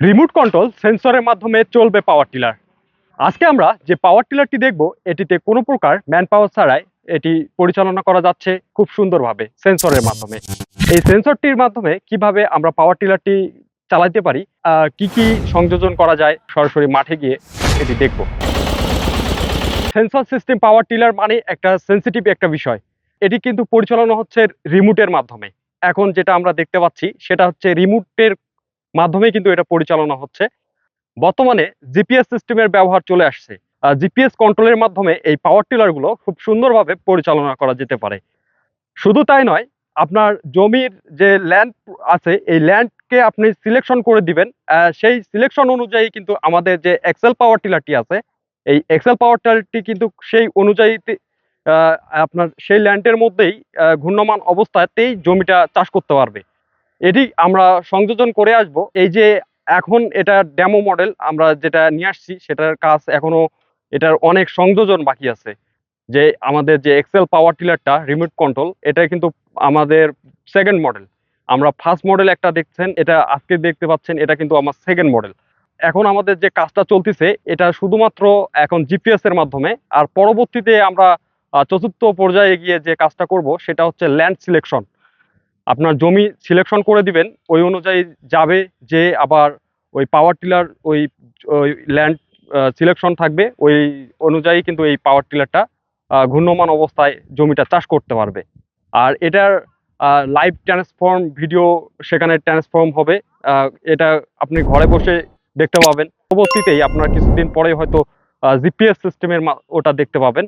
Remote control সেন্সরের মাধ্যমে চলবে পাওয়ার টিলার আজকে আমরা যে পাওয়ার টিলারটি দেখব, এটিতে কোনো প্রকার ম্যান পাওয়ার ছাড়াই এটি পরিচালনা করা যাচ্ছে খুব সুন্দরভাবে সেন্সরের মাধ্যমে। এই সেন্সরটির মাধ্যমে কীভাবে আমরা পাওয়ার টিলারটি চালাতে পারি কি কি সংযোজন করা যায়, সরাসরি মাঠে গিয়ে এটি দেখব। সেন্সর সিস্টেম পাওয়ার টিলার মানে একটা সেন্সিটিভ একটা বিষয়। এটি কিন্তু পরিচালনা হচ্ছে রিমোটের মাধ্যমে। এখন যেটা আমরা দেখতে পাচ্ছি, সেটা হচ্ছে রিমোটের মাধ্যমে কিন্তু এটা পরিচালনা হচ্ছে। বর্তমানে জিপিএস সিস্টেমের ব্যবহার চলে আসছে। জিপিএস কন্ট্রোলের মাধ্যমে এই পাওয়ার টিলারগুলো খুব সুন্দরভাবে পরিচালনা করা যেতে পারে। শুধু তাই নয় আপনার জমির যে ল্যান্ড আছে এই ল্যান্ডকে আপনি সিলেকশন করে দিবেন। সেই সিলেকশন অনুযায়ী কিন্তু আমাদের যে এক্সেল পাওয়ার টিলারটি আছে এই এক্সেল পাওয়ার টিলারটি কিন্তু সেই অনুযায়ীতে আহ, আপনার সেই ল্যান্ডের মধ্যেই ঘূর্ণমান অবস্থাতেই জমিটা চাষ করতে পারবে। এটি আমরা সংযোজন করে আসব। এই যে এখন এটা ডেমো মডেল আমরা যেটা নিয়ে আসছি, সেটার কাজ এখনও এটার অনেক সংযোজন বাকি আছে। যে আমাদের যে এক্সেল পাওয়ার টিলারটা রিমোট কন্ট্রোল এটা কিন্তু আমাদের সেকেন্ড মডেল আমরা ফার্স্ট মডেল একটা দেখছেন, এটা আজকে দেখতে পাচ্ছেন, এটা কিন্তু আমার সেকেন্ড মডেল এখন আমাদের যে কাজটা চলতেছে, এটা শুধুমাত্র এখন জিপিএস এর মাধ্যমে। আর পরবর্তীতে আমরা চতুর্থ পর্যায়ে গিয়ে যে কাজটা করব, সেটা হচ্ছে ল্যান্ড সিলেকশন আপনার জমি সিলেকশন করে দিবেন, ওই অনুযায়ী যাবে যে আবার ওই পাওয়ার টিলার ওই ওই ল্যান্ড সিলেকশন থাকবে, ওই অনুযায়ী কিন্তু এই পাওয়ার টিলারটা ঘূর্ণমান অবস্থায় জমিটা চাষ করতে পারবে। আর এটার লাইভ ট্রান্সফর্ম ভিডিও সেখানে ট্রান্সফর্ম হবে এটা আপনি ঘরে বসে দেখতে পাবেন। পরবর্তীতেই আপনার কিছুদিন পরে হয়তো জিপিএস সিস্টেমের ওটা দেখতে পাবেন।